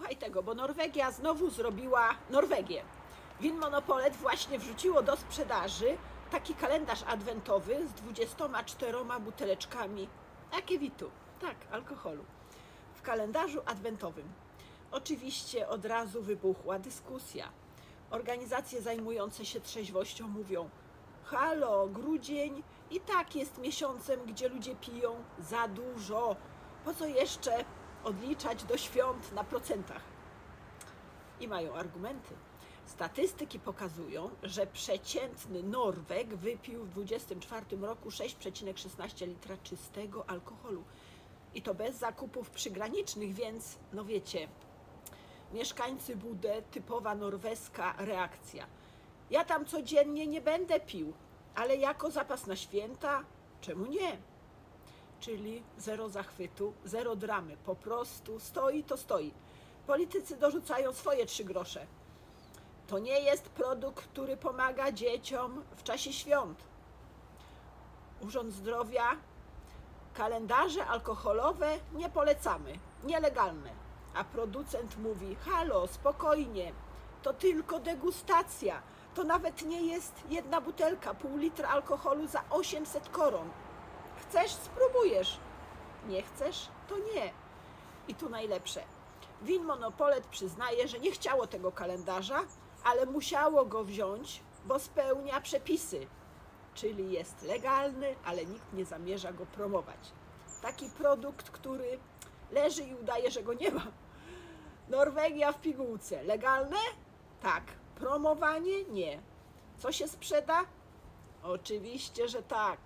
słuchaj tego, bo Norwegia znowu zrobiła Norwegię. Win Monopolet właśnie wrzuciło do sprzedaży taki kalendarz adwentowy z 24 buteleczkami akiewitu, tak, alkoholu, w kalendarzu adwentowym. Oczywiście od razu wybuchła dyskusja. Organizacje zajmujące się trzeźwością mówią: Halo, grudzień i tak jest miesiącem, gdzie ludzie piją za dużo. Po co jeszcze odliczać do świąt na procentach? I mają argumenty. Statystyki pokazują, że przeciętny Norweg wypił w 2024 roku 6,16 litra czystego alkoholu. I to bez zakupów przygranicznych, więc no wiecie, mieszkańcy Budę, typowa norweska reakcja. Ja tam codziennie nie będę pił, ale jako zapas na święta, czemu nie? Czyli zero zachwytu, zero dramy, po prostu stoi to stoi. Politycy dorzucają swoje trzy grosze. To nie jest produkt, który pomaga dzieciom w czasie świąt. Urząd Zdrowia, kalendarze alkoholowe nie polecamy, nielegalne. A producent mówi: Halo, spokojnie, to tylko degustacja. To nawet nie jest jedna butelka, pół litra alkoholu za 800 koron. Chcesz, spróbujesz. Nie chcesz, to nie. I tu najlepsze. Win Monopolet przyznaje, że nie chciało tego kalendarza, ale musiało go wziąć, bo spełnia przepisy. Czyli jest legalny, ale nikt nie zamierza go promować. Taki produkt, który leży i udaje, że go nie ma. Norwegia w pigułce. Legalne? Tak. Promowanie? Nie. Co się sprzeda? Oczywiście, że tak.